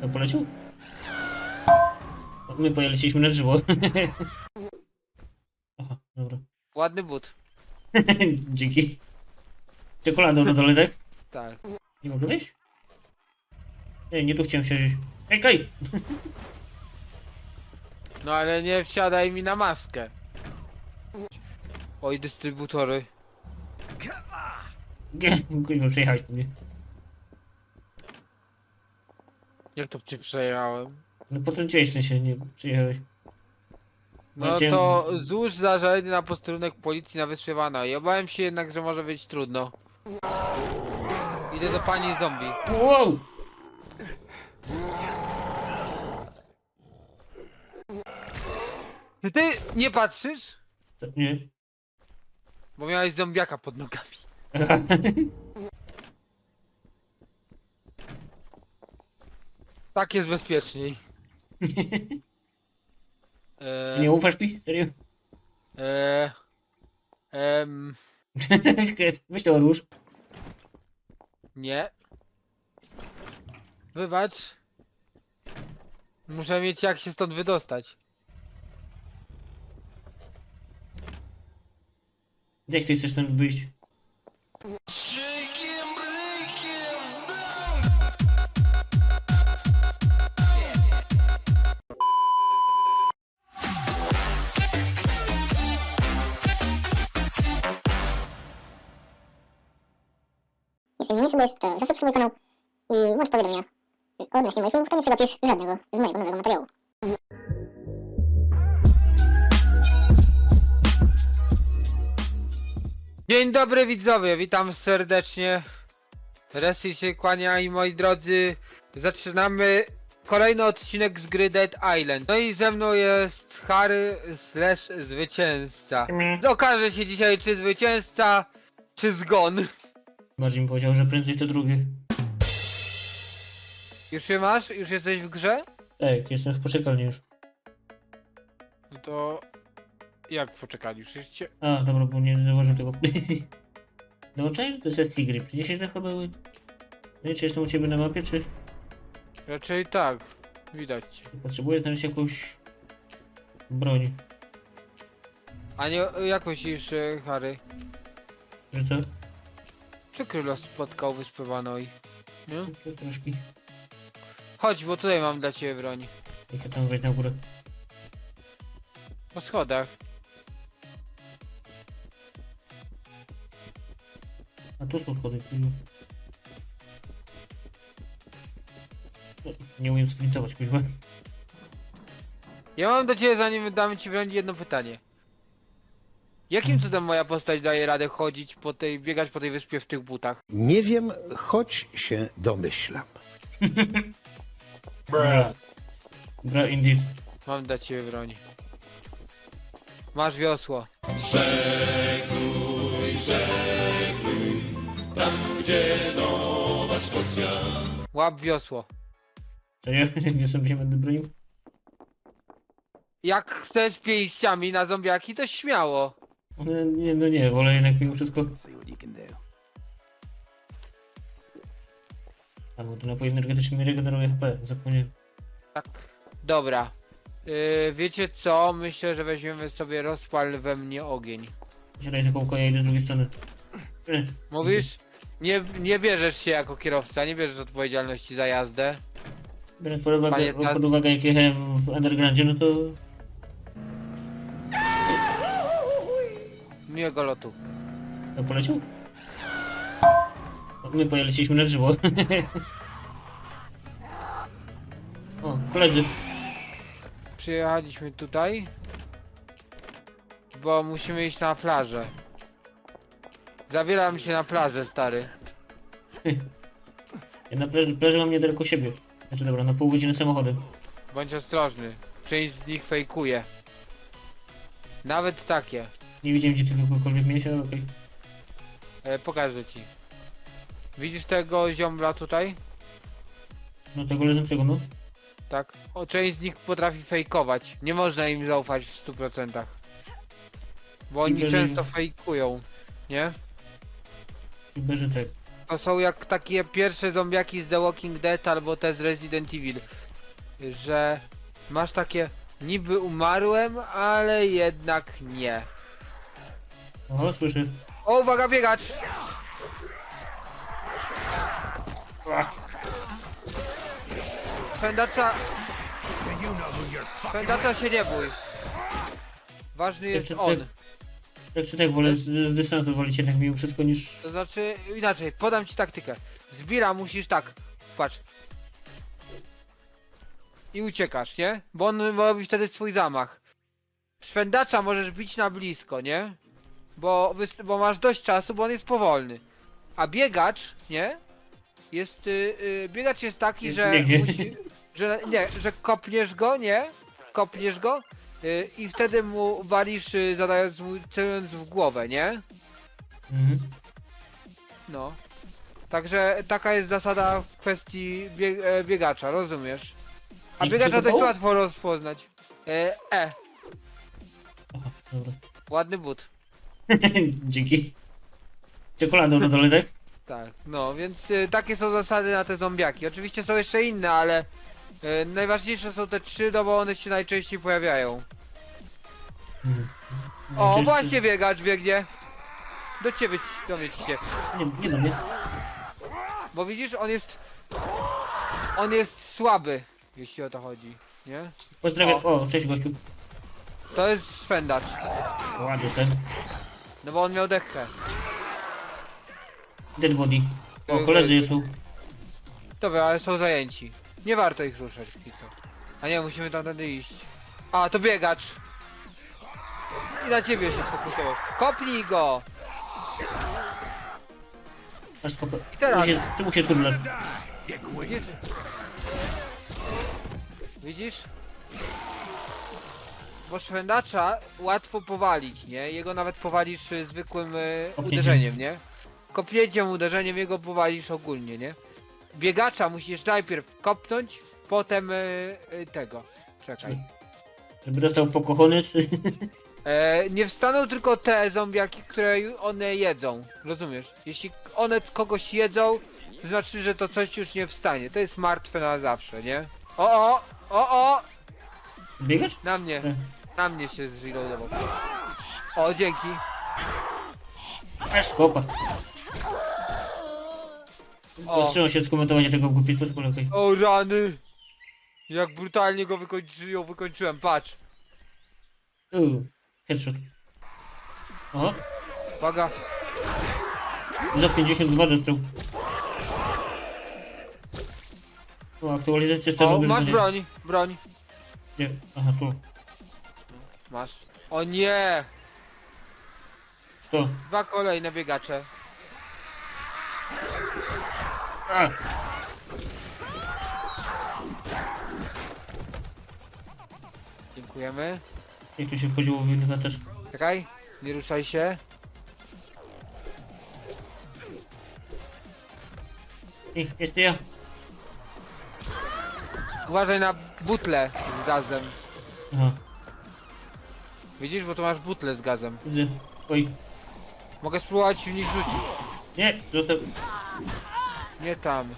No poleciał? My poleciliśmy na drzewo. Aha, dobra. Ładny but. Dzięki. Czekoladą na dole, tak? Tak. Nie mogę wejść? Nie, nie tu chciałem siedzieć. Ej, kaj! No ale nie wsiadaj mi na maskę. Oj, dystrybutory. Nie, kuźwa, przejechałeś po mnie. Jak to cię przejechałem? No potrąciłeś sensie, nie przyjechałeś. No Właśnie- to złóż zażalenie na posterunek policji na wyspie Wano. I obawiam się jednak, że może być trudno. Idę do pani zombie. Wow! Czy ty nie patrzysz? Nie. Bo miałeś zombiaka pod nogami. Tak jest bezpieczniej. Eee, nie ufasz mi? Serio? eee, em, Weź to odłóż. nie. Wybacz. Muszę mieć jak się stąd wydostać. Jak ty chcesz tam wyjść? Nie subujesz, to zasubskrybuj kanał i włącz powiadomienia. Odnośnie moich filmów, to nie przegapisz żadnego z mojego nowego materiału. Dzień dobry widzowie, witam serdecznie. Resi się kłania i moi drodzy, zaczynamy kolejny odcinek z gry Dead Island. No i ze mną jest Harry slash zwycięzca. Okaże się dzisiaj czy zwycięzca, czy zgon. Bardziej mi powiedział, że prędzej to drugie. Już się masz? Już jesteś w grze? Tak, jestem w poczekalni już. No to... Jak poczekali? Już jeszcze... A, dobra, bo nie zauważyłem tego. Dołączaj do sesji gry. Przecież chyba były. Nie wiem, czy jestem u ciebie na mapie, czy Raczej tak. Widać cię. potrzebuję znaleźć jakąś broń. A nie, jak myślisz, e, Harry? Że co? Czy królow spotkał wyspę Vanoi? Nie? To troszkę. Chodź, bo tutaj mam dla ciebie broń. Jak ja tam wejść na górę. Po schodach. A tu są schody. kurwa. Nie umiem sprintować, kuźwa. Ja mam do ciebie, zanim damy ci broń, jedno pytanie. Jakim cudem moja postać daje radę chodzić po tej, biegać po tej wyspie w tych butach? Nie wiem, choć się domyślam. Bra. Bra, indeed. Mam dla ciebie broń. Masz wiosło. Łap wiosło. Serio? Nie sobie się będę bronił? Jak chcesz pięściami na zombiaki, to śmiało. No nie, no nie, wolę jednak mimo wszystko. A bo to napój energetyczny mi regeneruje HP, zapomniałem. Tak. Dobra. Yy, wiecie co? Myślę, że weźmiemy sobie rozpal we mnie ogień. Siadaj za kołko, ja idę z drugiej strony. E, Mówisz? Nie, nie bierzesz się jako kierowca, nie bierzesz odpowiedzialności za jazdę. Biorąc pod uwagę, Panie, pod uwagę jak jechałem w Undergroundzie, no to... Miłego lotu. No poleciał? My poleciliśmy na drzewo. o, koledzy. Przyjechaliśmy tutaj, bo musimy iść na plażę. Zabieram się na plażę, stary. Ja na plaży, plaży mam niedaleko siebie. Znaczy dobra, na pół godziny samochodem. Bądź ostrożny. Część z nich fejkuje. Nawet takie. Nie widziałem gdzie ty kogokolwiek miałeś, ale okej. E, pokażę ci. Widzisz tego ziombla tutaj? No tego leżącego, no. Tak. O, część z nich potrafi fejkować. Nie można im zaufać w 100%. Bo oni Jeżeli- często fejkują. Nie? Chyba, że tak. To są jak takie pierwsze zombiaki z The Walking Dead albo te z Resident Evil. Że masz takie niby umarłem, ale jednak nie. O, słyszę. O, uwaga, biegacz! Fendacza... Fendacza się nie bój. Ważny jest on. Tak czy tak wolę z, z dystansu wolić jednak mimo wszystko niż... To znaczy, inaczej, podam ci taktykę. Zbira musisz tak, patrz. I uciekasz, nie? Bo on robi wtedy swój zamach. Szwendacza możesz bić na blisko, nie? Bo, bo masz dość czasu, bo on jest powolny. A biegacz, nie? Jest, y, y, biegacz jest taki, że Biegnie. musi, że, nie, że kopniesz go, nie? Kopniesz go y, i wtedy mu walisz, y, zadając mu, celując w głowę, nie? Mhm. No. Także taka jest zasada w kwestii bieg e, biegacza, rozumiesz? A I biegacza dość łatwo rozpoznać. E, e, Aha, dobra. ładny but. Dzięki. Czekoladą na dole, tak? Tak, no więc e, takie są zasady na te zombiaki. Oczywiście są jeszcze inne, ale e, najważniejsze są te trzy, no bo one się najczęściej pojawiają. O, Najczęściej- właśnie biegacz biegnie. Do ciebie, do mnie ci się. Nie, nie do mnie. Bo widzisz, on jest... On jest słaby, jeśli o to chodzi, nie? Pozdrawiam. O, cześć gościu. To jest szwendacz. Ładny ten. No bo on miał dechę. Dead body. O, koledzy są. Dobra, ale są zajęci. Nie warto ich ruszać, póki co. A nie, musimy tamtędy iść. A, to biegacz! I na ciebie się sfokusował. Kopnij go! Masz spoko... I teraz. Czemu się, czemu się turlasz? Widzisz? Widzisz? Bo szwendacza łatwo powalić, nie? Jego nawet powalisz y, zwykłym y, Kopnięciem. uderzeniem, nie? Kopnięciem, uderzeniem jego powalisz ogólnie, nie? Biegacza musisz najpierw kopnąć, potem y, y, tego. Czekaj. Żeby dostał pokochony z... E, nie wstaną tylko te zombiaki, które ju- one jedzą. Rozumiesz? Jeśli one kogoś jedzą, to znaczy, że to coś już nie wstanie. To jest martwe na zawsze, nie? O, o! O, o! Biegasz? Na mnie. Na mnie się zreloadował. O, dzięki. Aż skopa. O. Wstrzymał się od skomentowania tego w głupi sposób, ale okej. O, rany! Jak brutalnie go wykończy, ją wykończyłem, patrz. Uuu, Headshot. O, Uwaga. za 52 dostał. O, aktualizacja O, stanu masz wyzwania. broń, broń. Nie, aha, tu. Masz. O nie! Co? Dwa kolejne biegacze. A! Dziękujemy. Jak tu się podziało wygląda też. Czekaj, nie ruszaj się. Jest to ja. Uważaj na butle z gazem. Aha, Widzisz, bo tu masz butle z gazem. widzę. Oj, Mogę spróbować w nich rzucić. nie, został. Nie tam.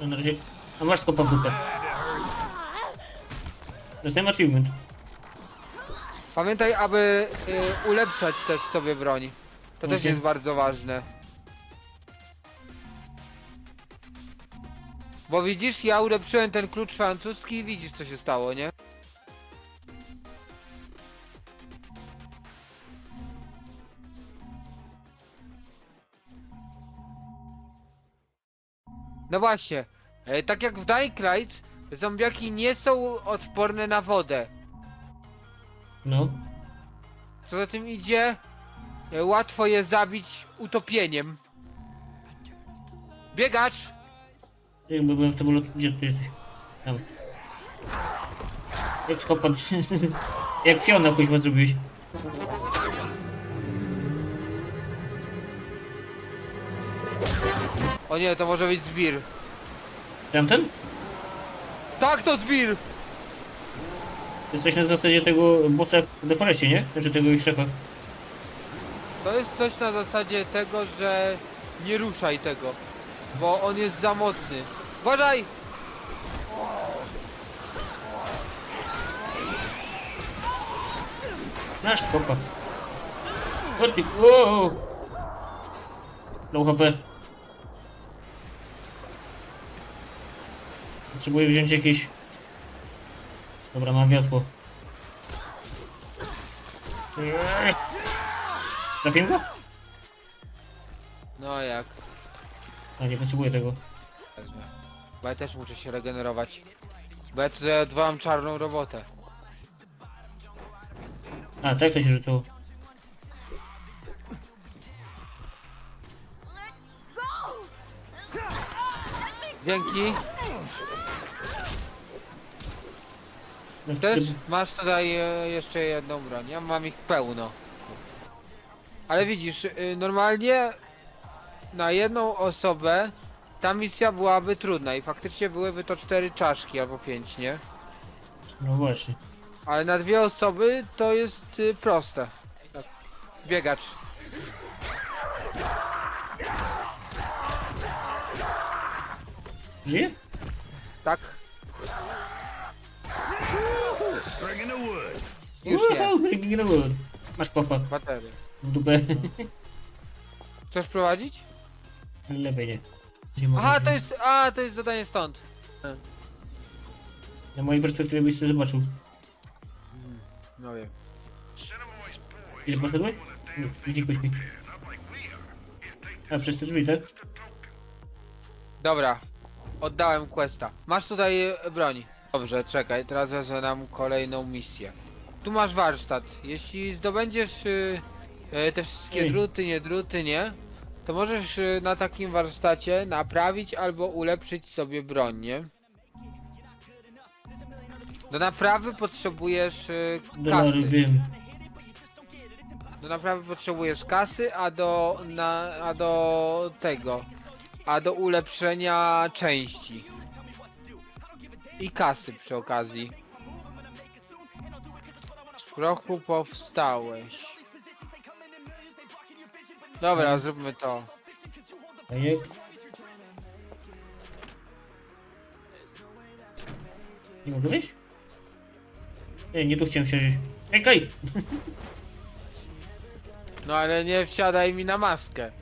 To na razie. A masz skopa dupę. Dostałem achievement. Pamiętaj, aby y, ulepszać też sobie broń. To też jest bardzo ważne. Bo widzisz, ja ulepszyłem ten klucz francuski i widzisz co się stało, nie? No właśnie, e, tak jak w Dying Light, zombiaki nie są odporne na wodę. No. Co za tym idzie, e, łatwo je zabić utopieniem. Biegacz! Jakby byłem w tym lot... Gdzie ty jesteś? Tam. Jak skopa... Jak Fiona kuźma zrobiłeś. O nie, to może być zbir. Tamten? Tak, to zbir! Jesteś na zasadzie tego bossa w dekoracie, nie? Znaczy tego ich szefa. To jest coś na zasadzie tego, że Nie ruszaj tego, bo on jest za mocny. Uważaj! Masz spoko. O ty, o! Low HP. Potrzebuję wziąć jakieś... Dobra, mam wiosło. Trafiłem go? No jak? A nie potrzebuję tego. Wezmę. Bo ja też muszę się regenerować. Bo ja tutaj odwalam czarną robotę. A, tak to się rzucało. Dzięki. Też masz tutaj e, jeszcze jedną broń. Ja mam ich pełno. Ale widzisz, y, normalnie na jedną osobę ta misja byłaby trudna i faktycznie byłyby to cztery czaszki albo pięć, nie? No właśnie. Ale na dwie osoby to jest y, proste. Tak. Biegacz. Żyje? Tak? Już nie. Bringing the wood. Masz kopa Baterie. w dupę. Chcesz prowadzić? Lepiej nie. nie mogę. Aha, to jest. A, to jest zadanie stąd. Na mojej perspektywie byś to zobaczył. No wiem. Ile poszedłeś? Nie, Dzikoś mi. A, przez te drzwi, tak? Dobra. Oddałem questa. Masz tutaj e, broń. Dobrze, czekaj, teraz wezmę nam kolejną misję. Tu masz warsztat. Jeśli zdobędziesz y, y, te wszystkie Ej. druty, nie druty, nie? To możesz y, na takim warsztacie naprawić albo ulepszyć sobie broń, nie? Do naprawy potrzebujesz y, Dolary, kasy. wiem. Do naprawy potrzebujesz kasy, a do na, a do tego, a do ulepszenia części. I kasy przy okazji. Z prochu powstałeś. Dobra, zróbmy to. Jak? Nie mogę wyjść? Nie, nie tu chciałem siedzieć. Czekaj! No ale nie wsiadaj mi na maskę.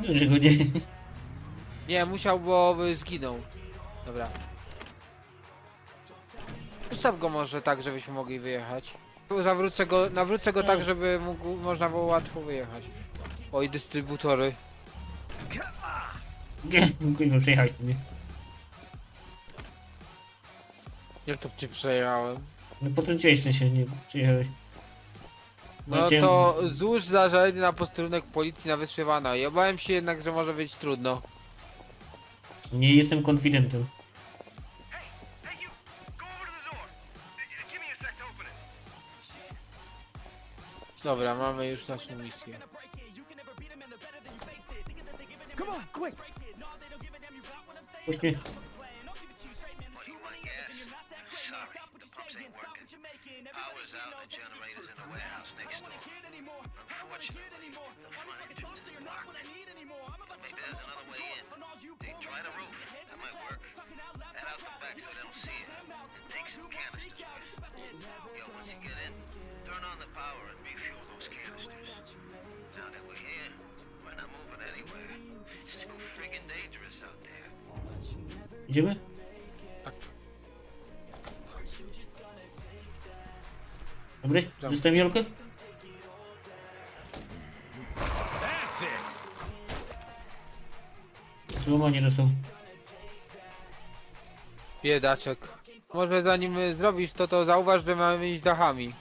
Dlaczego nie? Nie, musiał, bo by zginął. Dobra. Ustaw go może tak, żebyśmy mogli wyjechać. Zawrócę go, nawrócę go tak, żeby mógł, można było łatwo wyjechać. Oj, dystrybutory. Nie, mógłbyś przejechać tu, nie? Jak to cię przejechałem? No potrąciłeś sensie, nie przejechałeś. No Właśnie- to złóż zażalenie na posterunek policji na wyspie Wano. I obawiam się jednak, że może być trudno. Nie jestem konfidentem. Dobra, mamy już naszą misję. Puść mnie. Turn on the power those canisters. Now that we're here, we're not moving anywhere. It's too friggin' dangerous out there. Idziemy? Tak. Dobry? Dostałem Jolkę? Złamanie dostał. Biedaczek. Może zanim y, zrobisz to, to zauważ, że mamy iść dachami.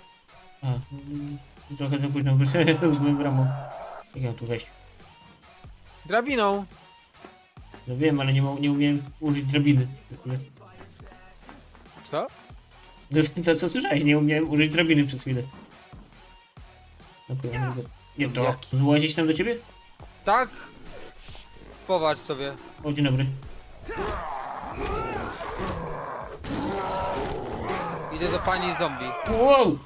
A, mm, trochę za późno wyszedłem w ramą. Jak ja tu wejść? Drabiną. No wiem, ale nie, nie umiem użyć drabiny. Co? No, To co słyszałeś, nie umiałem użyć drabiny przez chwilę. Dobra, nie, nie to. Złazić tam do ciebie? Tak? Popatrz sobie. O, dzień dobry. Idę do pani zombie. Wow!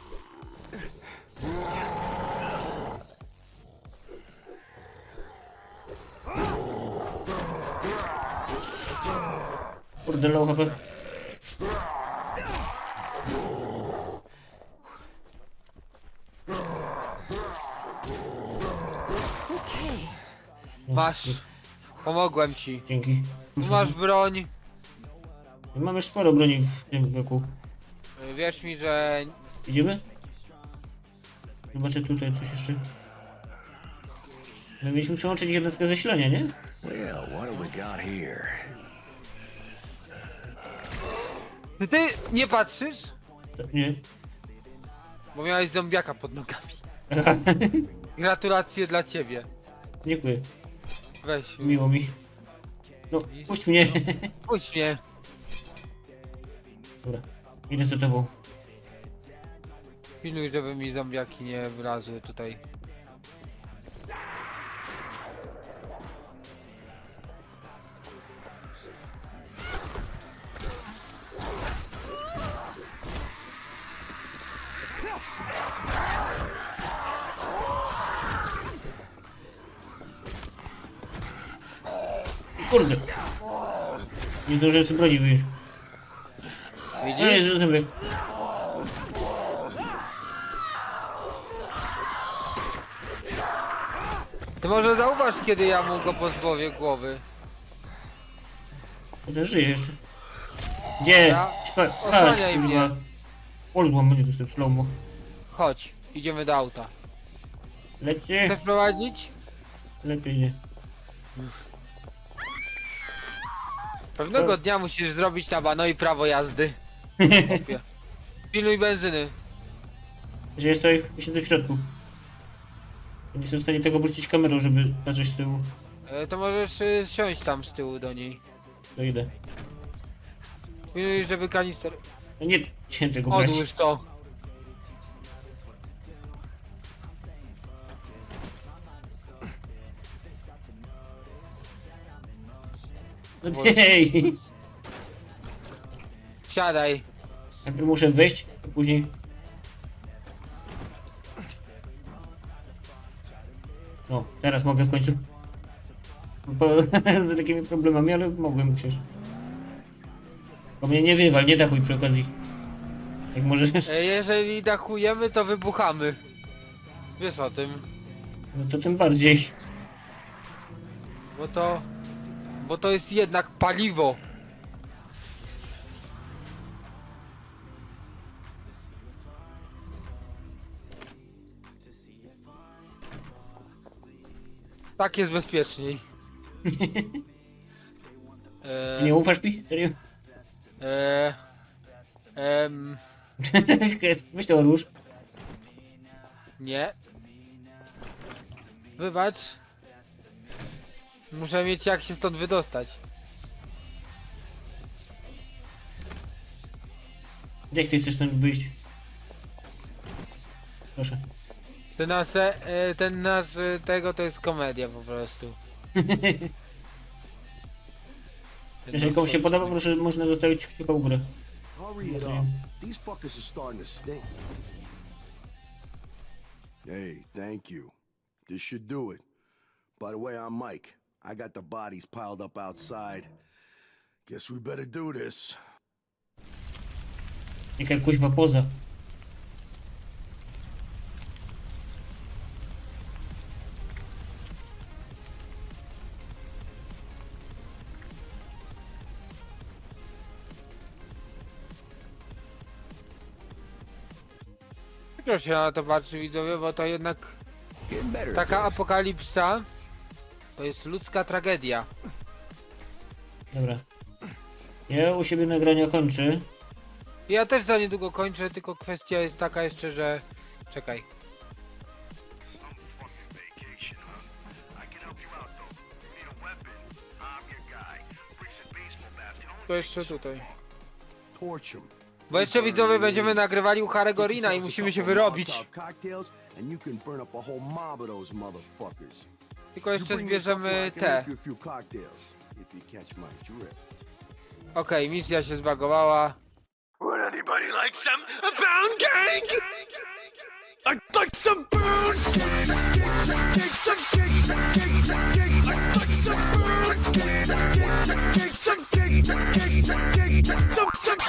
Low HP. Masz. Pomogłem ci. Dzięki. Tu masz broń. Mam już sporo broni w tym wieku. Y, Wierz mi, że Idziemy? Zobaczę tutaj coś jeszcze. My mieliśmy przełączyć jednostkę zasilania, nie? Well, what do we got here? Czy ty nie patrzysz? Tak, Nie. Bo miałeś zombiaka pod nogami. Gratulacje dla ciebie. Dziękuję. Weź. Miło mi. No, puść mnie. Puść mnie. Dobra. Idę za tobą. Pilnuj, żeby mi zombiaki nie wlazły tutaj. Zdążyłem sobie broni wyjąć. Widzisz? nie, zęby. Ty może zauważ, kiedy ja mu go pozbawię głowy. Potem żyje jeszcze. Gdzie? Ja- Śpa- Osłaniaj Spać, mnie. Polgłam mnie dostęp slowmo. Chodź, idziemy do auta. Lecie? Chcesz prowadzić? Lepiej nie. Pewnego dnia musisz zrobić na bano i prawo jazdy. Chłopie. Pilnuj benzyny. Tutaj, ja siedzę w środku. Nie jestem w stanie tego obrócić kamerą, żeby patrzeć z tyłu. E, to możesz y, siąść tam z tyłu do niej. To idę. Pilnuj, żeby kanister... No nie chciałem tego brać. Odłóż to. No jej! Siadaj. Najpierw muszę wejść, a później... No, teraz mogę w końcu. Z takimi problemami, ale mogłem przecież. Bo mnie nie wywal, nie dachuj przy okazji. Jak możesz, E, jeżeli dachujemy, to wybuchamy. Wiesz o tym. no to tym bardziej. Bo to... Bo to jest jednak paliwo. Tak jest bezpieczniej. E, Nie ufasz mi? Serio? e, em, Weź to odłóż. nie. Wybacz. Muszę mieć jak się stąd wydostać. Jak ty chcesz stąd wyjść? Proszę. Ten nasz, e, ten nasz e, tego to jest komedia po prostu. Ten Jeżeli komuś się podoba, proszę, można zostawić kciuka u górę. Hurry it up. These fuckers are starting to stink. Hey, thank you. This should do it. By the way, I'm Mike. I got the bodies piled up outside. Guess we better do this. Jaka kuźwa poza. Przykro się na to patrzy widzowie, bo to jednak Getting better. at taka this. apokalipsa to jest ludzka tragedia. Dobra. Ja u siebie nagrania kończę. Ja też za niedługo kończę, tylko kwestia jest taka jeszcze, że... Czekaj. To jeszcze tutaj. Torch 'em. Bo jeszcze widzowie będziemy nagrywali u Harego Rina i musimy się wyrobić. Cocktails, and you can burn up a whole mob of those motherfuckers. Tylko jeszcze a zbierzemy te. a. Okej, misja się zbagowała. Would anybody like some pound cake? I'd like some pound cake. Some cake, some cake, some cake. I'd like some pound cake. Some cake, some cake, some cake. Some, some,